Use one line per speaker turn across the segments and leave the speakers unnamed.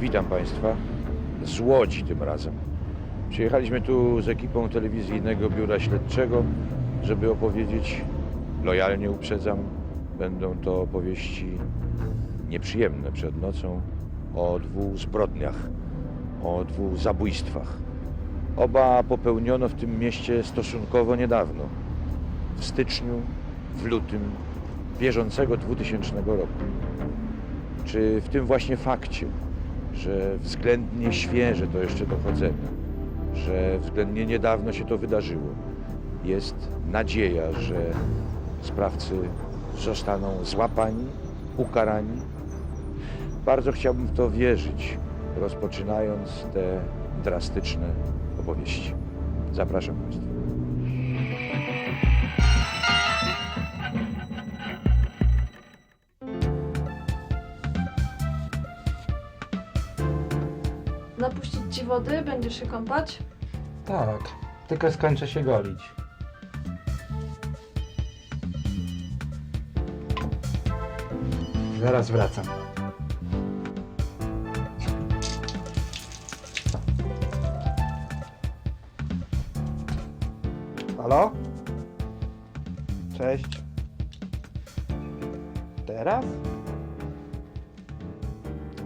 Witam Państwa z Łodzi tym razem. Przyjechaliśmy tu z ekipą telewizyjnego biura śledczego, żeby opowiedzieć, lojalnie uprzedzam, będą to opowieści nieprzyjemne przed nocą o dwóch zbrodniach, o dwóch zabójstwach. Oba popełniono w tym mieście stosunkowo niedawno, w styczniu, w lutym bieżącego 2000 roku. Czy w tym właśnie fakcie, że względnie świeże to jeszcze dochodzenie, że względnie niedawno się to wydarzyło, jest nadzieja, że sprawcy zostaną złapani, ukarani. Bardzo chciałbym w to wierzyć, rozpoczynając te drastyczne opowieści. Zapraszam Państwa.
Napuścić ci wody? Będziesz się kąpać?
Tak, tylko skończę się golić. Zaraz wracam. Halo? Cześć. Teraz?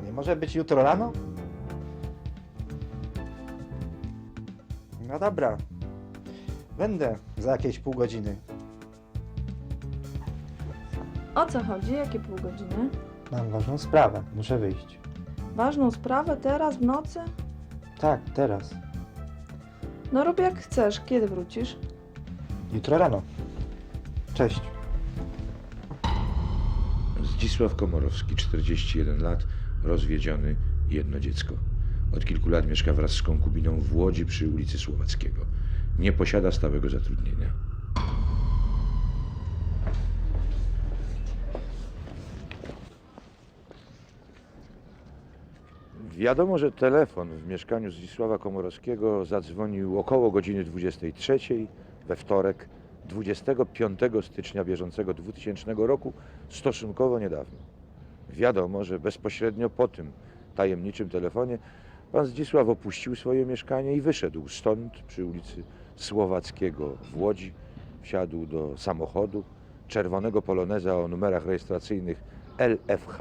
Nie może być jutro rano? No dobra. Będę za jakieś pół godziny.
O co chodzi? Jakie pół godziny?
Mam ważną sprawę. Muszę wyjść.
Ważną sprawę teraz w nocy?
Tak, teraz.
No rób jak chcesz. Kiedy wrócisz?
Jutro rano. Cześć.
Zdzisław Komorowski, 41 lat, rozwiedziony, jedno dziecko. Od kilku lat mieszka wraz z konkubiną w Łodzi przy ulicy Słowackiego. Nie posiada stałego zatrudnienia. Wiadomo, że telefon w mieszkaniu Zdzisława Komorowskiego zadzwonił około godziny 23 we wtorek 25 stycznia bieżącego 2000 roku, stosunkowo niedawno. Wiadomo, że bezpośrednio po tym tajemniczym telefonie pan Zdzisław opuścił swoje mieszkanie i wyszedł stąd przy ulicy Słowackiego w Łodzi. Wsiadł do samochodu czerwonego poloneza o numerach rejestracyjnych LFH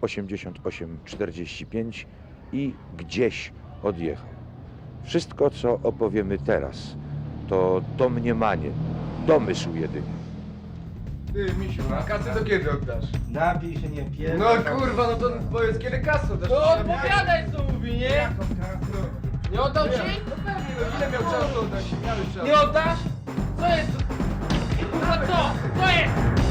8845 i gdzieś odjechał. Wszystko, co opowiemy teraz, to domniemanie, domysł jedynie.
Ty, misiu, a kasę do kiedy oddasz?
Napij się, nie pierdol.
No kurwa, no to powiedz kiedy kasę oddasz?
No odpowiadaj co mówi, nie? Nie oddał ci?
No pewnie, no ile miał czasu oddać? Miałeś czas.
Nie oddasz? Co jest? Kurwa co? Co jest?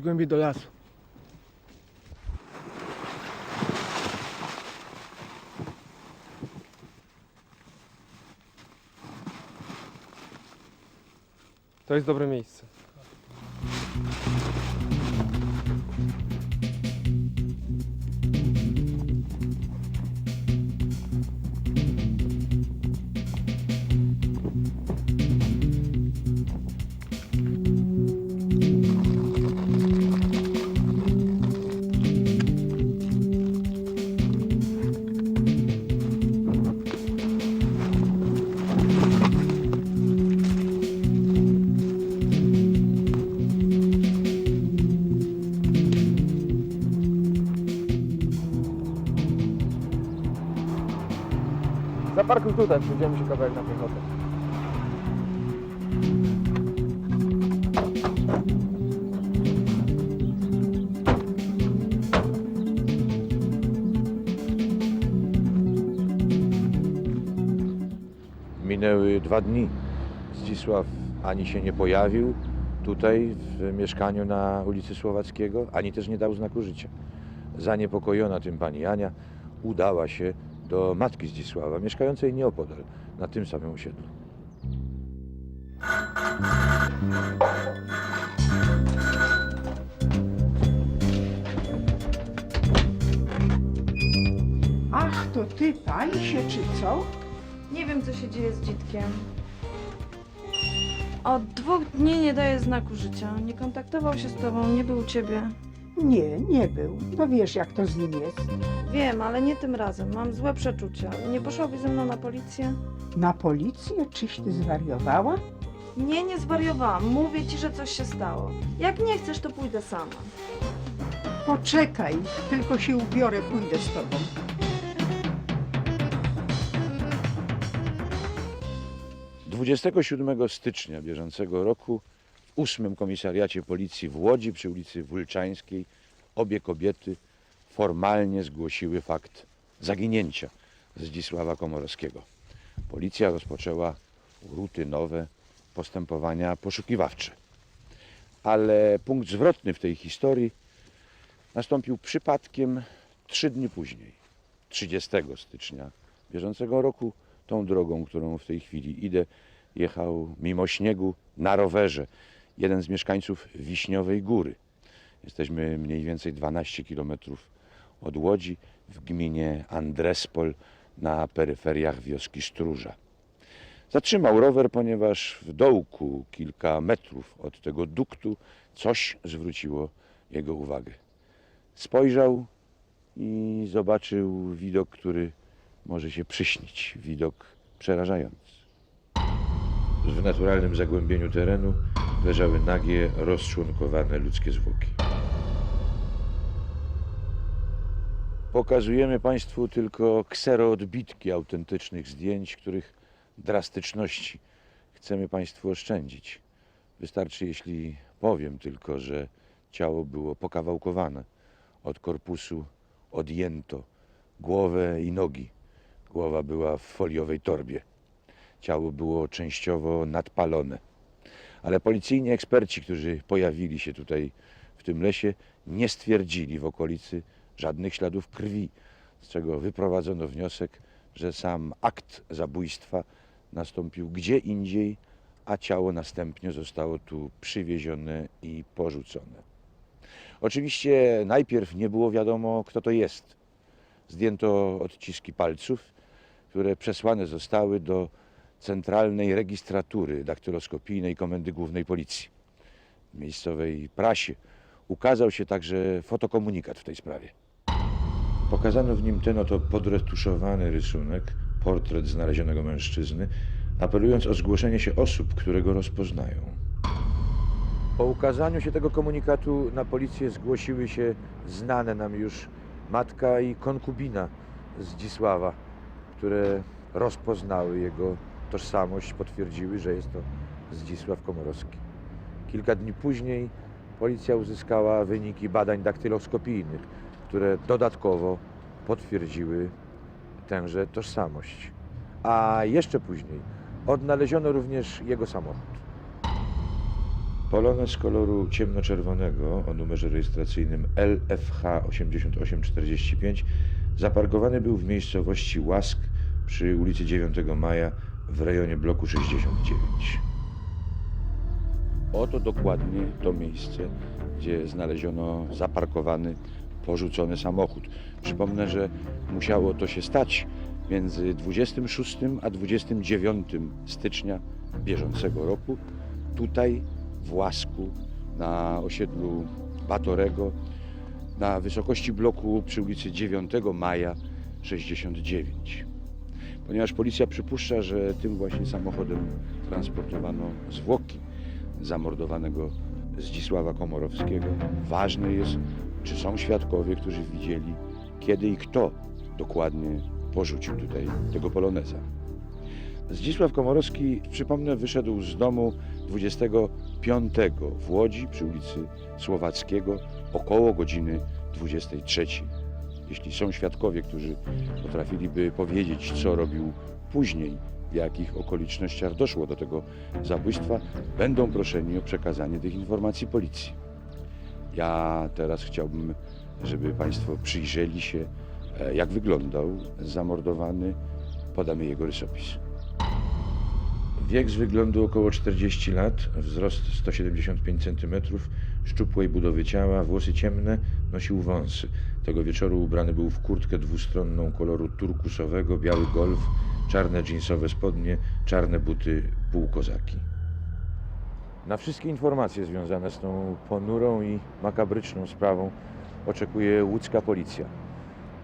Chodź głębiej do lasu.
To jest dobre miejsce. Tutaj, przejdziemy się kawałek na piechotę.
Minęły dwa dni. Zdzisław ani się nie pojawił tutaj w mieszkaniu na ulicy Słowackiego, ani też nie dał znaku życia. Zaniepokojona tym pani Ania udała się do matki Zdzisława, mieszkającej nieopodal, na tym samym osiedlu.
Ach, to ty, Pańsie, czy co?
Nie wiem, co się dzieje z dzitkiem. Od dwóch dni nie daje znaku życia. Nie kontaktował się z tobą, nie był u ciebie.
Nie, nie był. No wiesz, jak to z nim jest.
Wiem, ale nie tym razem. Mam złe przeczucia. Nie poszłabyś ze mną na policję?
Na policję? Czyś ty zwariowała?
Nie, nie zwariowałam. Mówię ci, że coś się stało. Jak nie chcesz, to pójdę sama.
Poczekaj, tylko się ubiorę, pójdę z tobą.
– 27 stycznia bieżącego roku ósmym komisariacie policji w Łodzi przy ulicy Wulczańskiej obie kobiety formalnie zgłosiły fakt zaginięcia Zdzisława Komorowskiego. Policja rozpoczęła rutynowe postępowania poszukiwawcze. Ale punkt zwrotny w tej historii nastąpił przypadkiem trzy dni później, 30 stycznia bieżącego roku, tą drogą, którą w tej chwili idę, jechał mimo śniegu na rowerze jeden z mieszkańców Wiśniowej Góry. Jesteśmy mniej więcej 12 km od Łodzi w gminie Andrespol na peryferiach wioski Stróża. Zatrzymał rower, ponieważ w dołku kilka metrów od tego duktu coś zwróciło jego uwagę. Spojrzał i zobaczył widok, który może się przyśnić. Widok przerażający. W naturalnym zagłębieniu terenu leżały nagie, rozczłonkowane ludzkie zwłoki. Pokazujemy Państwu tylko kseroodbitki autentycznych zdjęć, których drastyczności chcemy Państwu oszczędzić. Wystarczy, jeśli powiem tylko, że ciało było pokawałkowane. Od korpusu odjęto głowę i nogi. Głowa była w foliowej torbie. Ciało było częściowo nadpalone. Ale policyjni eksperci, którzy pojawili się tutaj w tym lesie, nie stwierdzili w okolicy żadnych śladów krwi, z czego wyprowadzono wniosek, że sam akt zabójstwa nastąpił gdzie indziej, a ciało następnie zostało tu przywiezione i porzucone. Oczywiście najpierw nie było wiadomo, kto to jest. Zdjęto odciski palców, które przesłane zostały do Centralnej Registratury Daktyloskopijnej Komendy Głównej Policji. W miejscowej prasie ukazał się także fotokomunikat w tej sprawie. Pokazano w nim ten oto podretuszowany rysunek, portret znalezionego mężczyzny, apelując o zgłoszenie się osób, które go rozpoznają. Po ukazaniu się tego komunikatu na policję zgłosiły się znane nam już matka i konkubina Zdzisława, które rozpoznały jego tożsamość, potwierdziły, że jest to Zdzisław Komorowski. Kilka dni później policja uzyskała wyniki badań daktyloskopijnych, które dodatkowo potwierdziły tęże tożsamość. A jeszcze później odnaleziono również jego samochód. Polonez koloru ciemnoczerwonego o numerze rejestracyjnym LFH 8845 zaparkowany był w miejscowości Łask przy ulicy 9 Maja w rejonie bloku 69. Oto dokładnie to miejsce, gdzie znaleziono zaparkowany, porzucony samochód. Przypomnę, że musiało to się stać między 26 a 29 stycznia bieżącego roku tutaj w Łasku na osiedlu Batorego na wysokości bloku przy ulicy 9 Maja 69. Ponieważ policja przypuszcza, że tym właśnie samochodem transportowano zwłoki zamordowanego Zdzisława Komorowskiego, ważne jest, czy są świadkowie, którzy widzieli, kiedy i kto dokładnie porzucił tutaj tego poloneza. Zdzisław Komorowski, przypomnę, wyszedł z domu 25 w Łodzi przy ulicy Słowackiego około godziny 23. Jeśli są świadkowie, którzy potrafiliby powiedzieć, co robił później, w jakich okolicznościach doszło do tego zabójstwa, będą proszeni o przekazanie tych informacji policji. Ja teraz chciałbym, żeby Państwo przyjrzeli się, e, jak wyglądał zamordowany. Podamy jego rysopis. Wiek z wyglądu około 40 lat, wzrost 175 cm, szczupłej budowy ciała, włosy ciemne, nosił wąsy. Tego wieczoru ubrany był w kurtkę dwustronną koloru turkusowego, biały golf, czarne dżinsowe spodnie, czarne buty półkozaki. Na wszystkie informacje związane z tą ponurą i makabryczną sprawą oczekuje łódzka policja.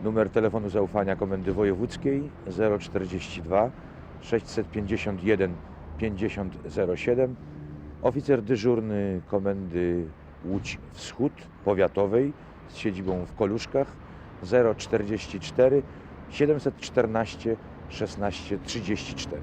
Numer telefonu zaufania Komendy Wojewódzkiej 042 651 5007. Oficer dyżurny Komendy Łódź Wschód Powiatowej z siedzibą w Koluszkach 044 714 16 34.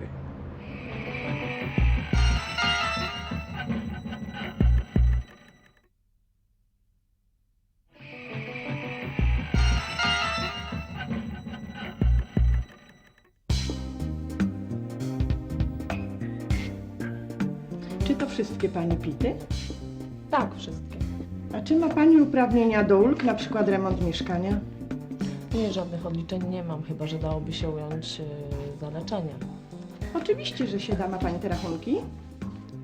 Czy to wszystkie pani pity?
Tak, wszystkie.
Czy ma pani uprawnienia do ulg, na przykład remont mieszkania?
Nie, żadnych odliczeń nie mam, chyba że dałoby się ująć yy, za leczenie.
Oczywiście, że się da. Ma pani te rachunki?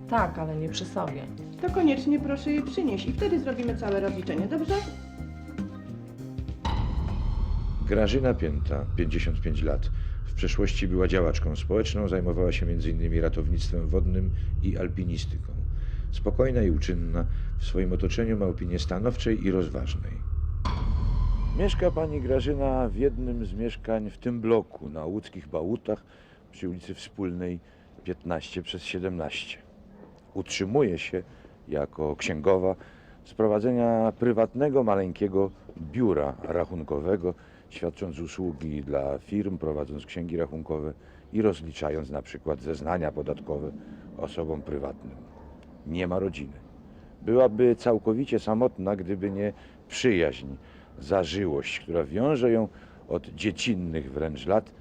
Tak, ale nie przy sobie.
To koniecznie proszę je przynieść i wtedy zrobimy całe rozliczenie, dobrze?
Grażyna Pięta, 55 lat. W przeszłości była działaczką społeczną, zajmowała się m.in. ratownictwem wodnym i alpinistyką. Spokojna i uczynna, w swoim otoczeniu ma opinie stanowczej i rozważnej. Mieszka pani Grażyna w jednym z mieszkań w tym bloku, na łódzkich Bałutach, przy ulicy Wspólnej 15 przez 17. Utrzymuje się jako księgowa z prowadzenia prywatnego, maleńkiego biura rachunkowego, świadcząc usługi dla firm, prowadząc księgi rachunkowe i rozliczając na przykład zeznania podatkowe osobom prywatnym. Nie ma rodziny. Byłaby całkowicie samotna, gdyby nie przyjaźń, zażyłość, która wiąże ją od dziecinnych wręcz lat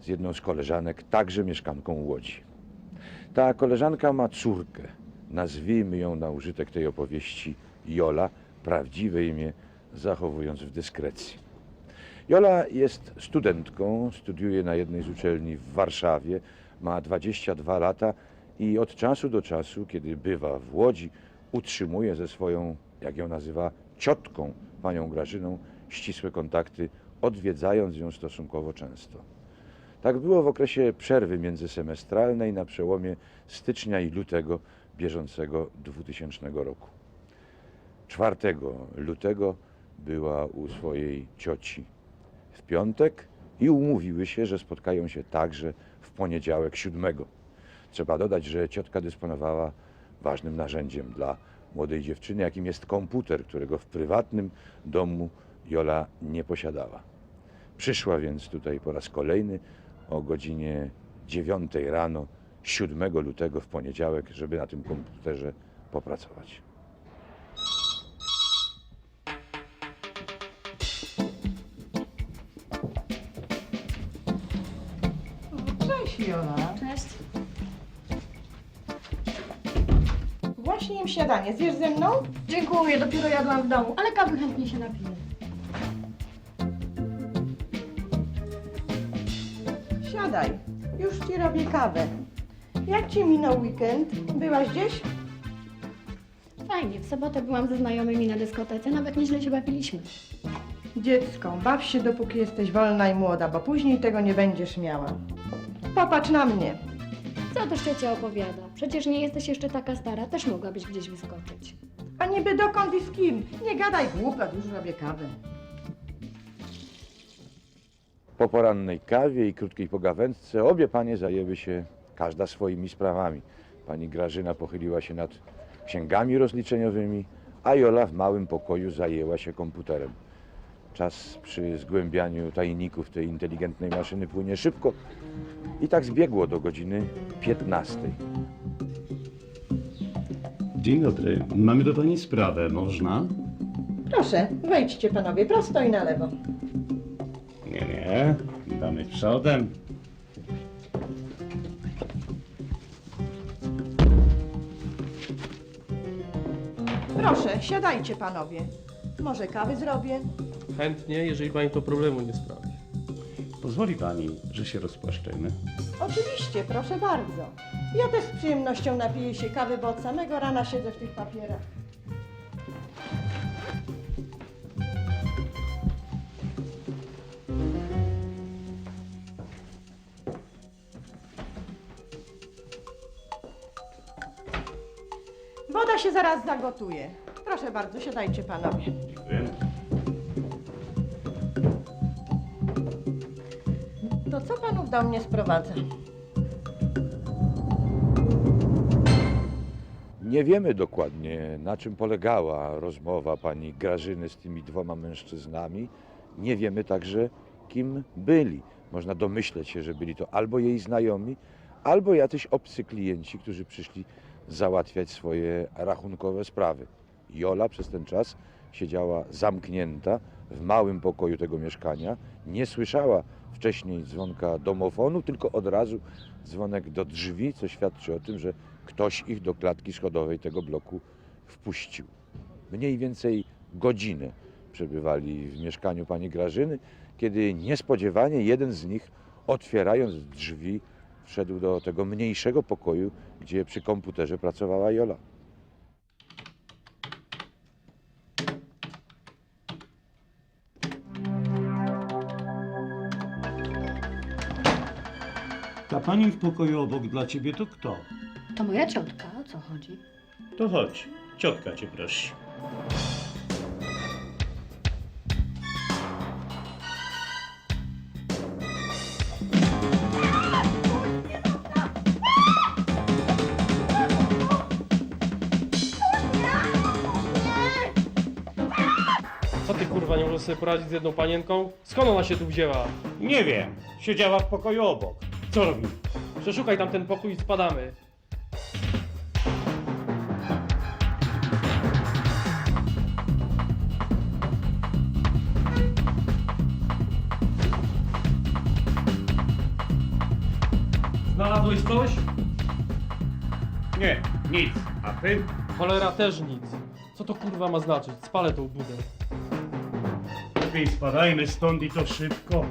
z jedną z koleżanek, także mieszkanką Łodzi. Ta koleżanka ma córkę. Nazwijmy ją na użytek tej opowieści Jola, prawdziwe imię zachowując w dyskrecji. Jola jest studentką, studiuje na jednej z uczelni w Warszawie, ma 22 lata i od czasu do czasu, kiedy bywa w Łodzi, utrzymuje ze swoją, jak ją nazywa, ciotką, panią Grażyną, ścisłe kontakty, odwiedzając ją stosunkowo często. Tak było w okresie przerwy międzysemestralnej na przełomie stycznia i lutego bieżącego 2000 roku. 4 lutego była u swojej cioci w piątek i umówiły się, że spotkają się także w poniedziałek 7. Trzeba dodać, że ciotka dysponowała ważnym narzędziem dla młodej dziewczyny, jakim jest komputer, którego w prywatnym domu Jola nie posiadała. Przyszła więc tutaj po raz kolejny o godzinie 9 rano 7 lutego w poniedziałek, żeby na tym komputerze popracować.
Cześć Jola.
Cześć.
Im śniadanie. Zjesz ze mną?
Dziękuję, dopiero jadłam w domu, ale kawy chętnie się napiję.
Siadaj. Już ci robię kawę. Jak ci minął weekend? Byłaś gdzieś?
Fajnie, w sobotę byłam ze znajomymi na dyskotece, nawet nieźle się bawiliśmy.
Dziecko, baw się dopóki jesteś wolna i młoda, bo później tego nie będziesz miała. Popatrz na mnie.
Co też ciocia opowiada? Przecież nie jesteś jeszcze taka stara, też mogłabyś gdzieś wyskoczyć.
A niby dokąd i z kim? Nie gadaj głupot, już robię kawę.
Po porannej kawie i krótkiej pogawędce obie panie zajęły się każda swoimi sprawami. Pani Grażyna pochyliła się nad księgami rozliczeniowymi, a Jola w małym pokoju zajęła się komputerem. Czas przy zgłębianiu tajników tej inteligentnej maszyny płynie szybko i tak zbiegło do godziny 15.
Dzień dobry. Mamy do Pani sprawę. Można?
Proszę, wejdźcie panowie, prosto i na lewo.
Nie, nie. Damy przodem.
Proszę, siadajcie panowie. Może kawy zrobię?
Chętnie, jeżeli pani to problemu nie sprawi.
Pozwoli Pani, że się rozpłaszczymy.
Oczywiście, proszę bardzo. Ja też z przyjemnością napiję się kawy, bo od samego rana siedzę w tych papierach. Woda się zaraz zagotuje. Proszę bardzo, siadajcie panowie. Do mnie sprowadza?
Nie wiemy dokładnie, na czym polegała rozmowa pani Grażyny z tymi dwoma mężczyznami. Nie wiemy także, kim byli. Można domyśleć się, że byli to albo jej znajomi, albo jacyś obcy klienci, którzy przyszli załatwiać swoje rachunkowe sprawy. Jola przez ten czas siedziała zamknięta w małym pokoju tego mieszkania. Nie słyszała wcześniej dzwonka domofonu, tylko od razu dzwonek do drzwi, co świadczy o tym, że ktoś ich do klatki schodowej tego bloku wpuścił. Mniej więcej godzinę przebywali w mieszkaniu pani Grażyny, kiedy niespodziewanie jeden z nich, otwierając drzwi, wszedł do tego mniejszego pokoju, gdzie przy komputerze pracowała Jola.
Ta Pani w pokoju obok dla Ciebie to kto?
To moja ciotka, o co chodzi?
To chodź. Ciotka Cię prosi.
Co ty kurwa nie możesz sobie poradzić z jedną panienką? Skąd ona się tu wzięła?
Nie wiem. Siedziała w pokoju obok. Co robi?
Przeszukaj tam ten pokój i spadamy. Znalazłeś coś?
Nie, nic. A Ty?
Cholera też nic. Co to kurwa ma znaczyć? Spalę tą budę.
Lepiej spadajmy stąd i to szybko.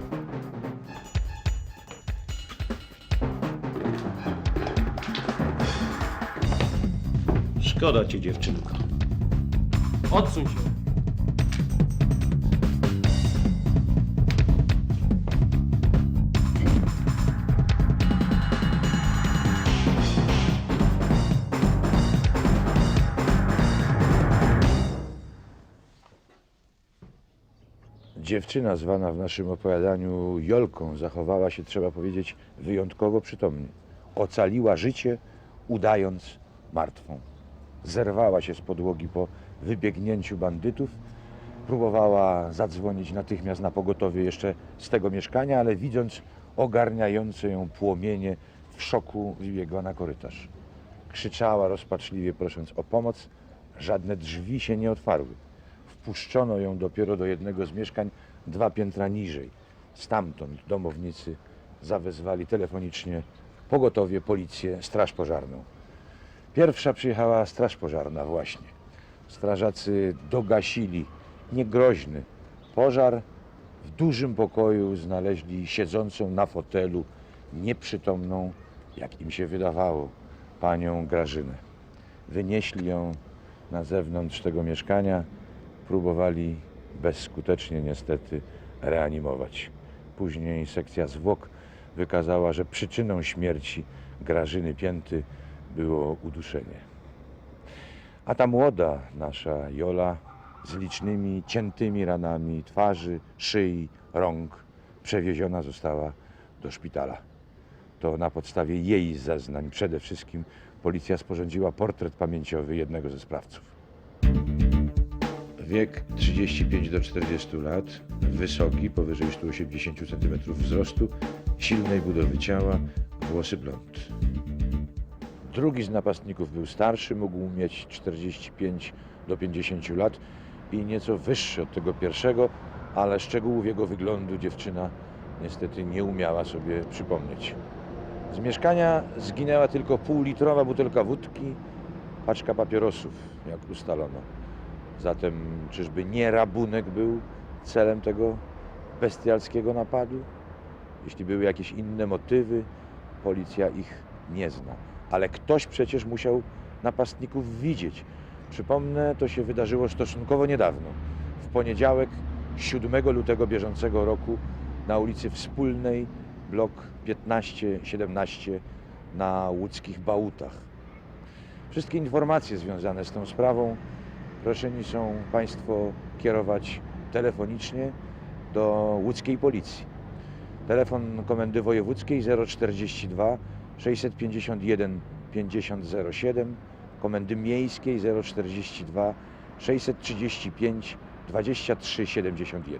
Szkoda Cię, dziewczynko.
Odsuń się.
Dziewczyna zwana w naszym opowiadaniu Jolką zachowała się, trzeba powiedzieć, wyjątkowo przytomnie. Ocaliła życie, udając martwą. Zerwała się z podłogi po wybiegnięciu bandytów. Próbowała zadzwonić natychmiast na pogotowie jeszcze z tego mieszkania, ale widząc ogarniające ją płomienie, w szoku wybiegła na korytarz. Krzyczała rozpaczliwie, prosząc o pomoc. Żadne drzwi się nie otwarły. Wpuszczono ją dopiero do jednego z mieszkań dwa piętra niżej. Stamtąd domownicy zawezwali telefonicznie pogotowie, policję, straż pożarną. Pierwsza przyjechała straż pożarna właśnie. Strażacy dogasili niegroźny pożar. W dużym pokoju znaleźli siedzącą na fotelu, nieprzytomną, jak im się wydawało, panią Grażynę. Wynieśli ją na zewnątrz tego mieszkania, próbowali bezskutecznie niestety reanimować. Później sekcja zwłok wykazała, że przyczyną śmierci Grażyny Pięty było uduszenie. A ta młoda nasza Jola z licznymi ciętymi ranami twarzy, szyi, rąk przewieziona została do szpitala. To na podstawie jej zeznań przede wszystkim policja sporządziła portret pamięciowy jednego ze sprawców. Wiek 35 do 40 lat, wysoki, powyżej 180 cm wzrostu, silnej budowy ciała, włosy blond. Drugi z napastników był starszy, mógł mieć 45 do 50 lat i nieco wyższy od tego pierwszego, ale szczegółów jego wyglądu dziewczyna niestety nie umiała sobie przypomnieć. Z mieszkania zginęła tylko półlitrowa butelka wódki, paczka papierosów, jak ustalono. Zatem czyżby nie rabunek był celem tego bestialskiego napadu? Jeśli były jakieś inne motywy, policja ich nie zna. Ale ktoś przecież musiał napastników widzieć. Przypomnę, to się wydarzyło stosunkowo niedawno. W poniedziałek 7 lutego bieżącego roku na ulicy Wspólnej, blok 15-17 na łódzkich Bałutach. Wszystkie informacje związane z tą sprawą proszeni są Państwo kierować telefonicznie do łódzkiej policji. Telefon Komendy Wojewódzkiej 042 651 5007, Komendy Miejskiej 042 635 2371.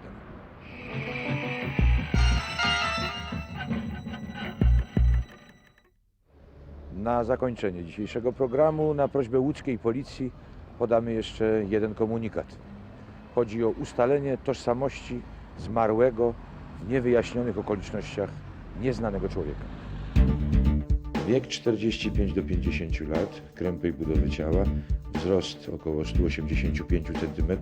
Na zakończenie dzisiejszego programu na prośbę łódzkiej policji podamy jeszcze jeden komunikat. Chodzi o ustalenie tożsamości zmarłego w niewyjaśnionych okolicznościach nieznanego człowieka. Wiek 45 do 50 lat, krępej budowy ciała, wzrost około 185 cm,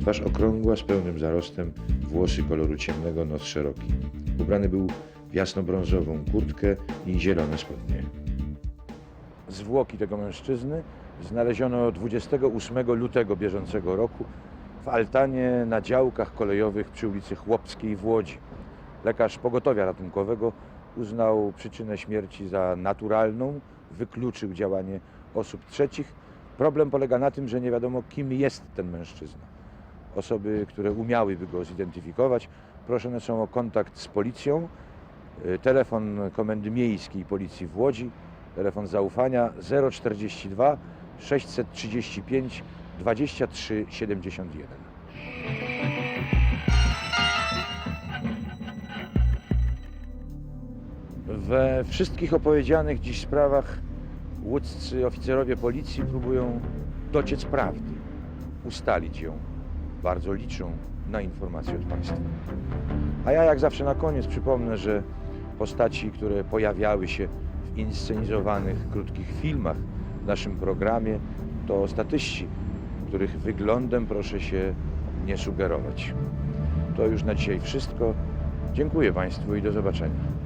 twarz okrągła z pełnym zarostem, włosy koloru ciemnego, nos szeroki. Ubrany był w jasnobrązową kurtkę i zielone spodnie. Zwłoki tego mężczyzny znaleziono 28 lutego bieżącego roku w altanie na działkach kolejowych przy ulicy Chłopskiej w Łodzi. Lekarz pogotowia ratunkowego uznał przyczynę śmierci za naturalną, wykluczył działanie osób trzecich. Problem polega na tym, że nie wiadomo, kim jest ten mężczyzna. Osoby, które umiałyby go zidentyfikować, proszone są o kontakt z policją. Y, Telefon Komendy Miejskiej Policji w Łodzi, telefon zaufania 042 635 23 71. We wszystkich opowiedzianych dziś sprawach łódzcy oficerowie policji próbują dociec prawdy, ustalić ją. Bardzo liczą na informacje od Państwa. A ja jak zawsze na koniec przypomnę, że postaci, które pojawiały się w inscenizowanych krótkich filmach w naszym programie, to statyści, których wyglądem proszę się nie sugerować. To już na dzisiaj wszystko. Dziękuję Państwu i do zobaczenia.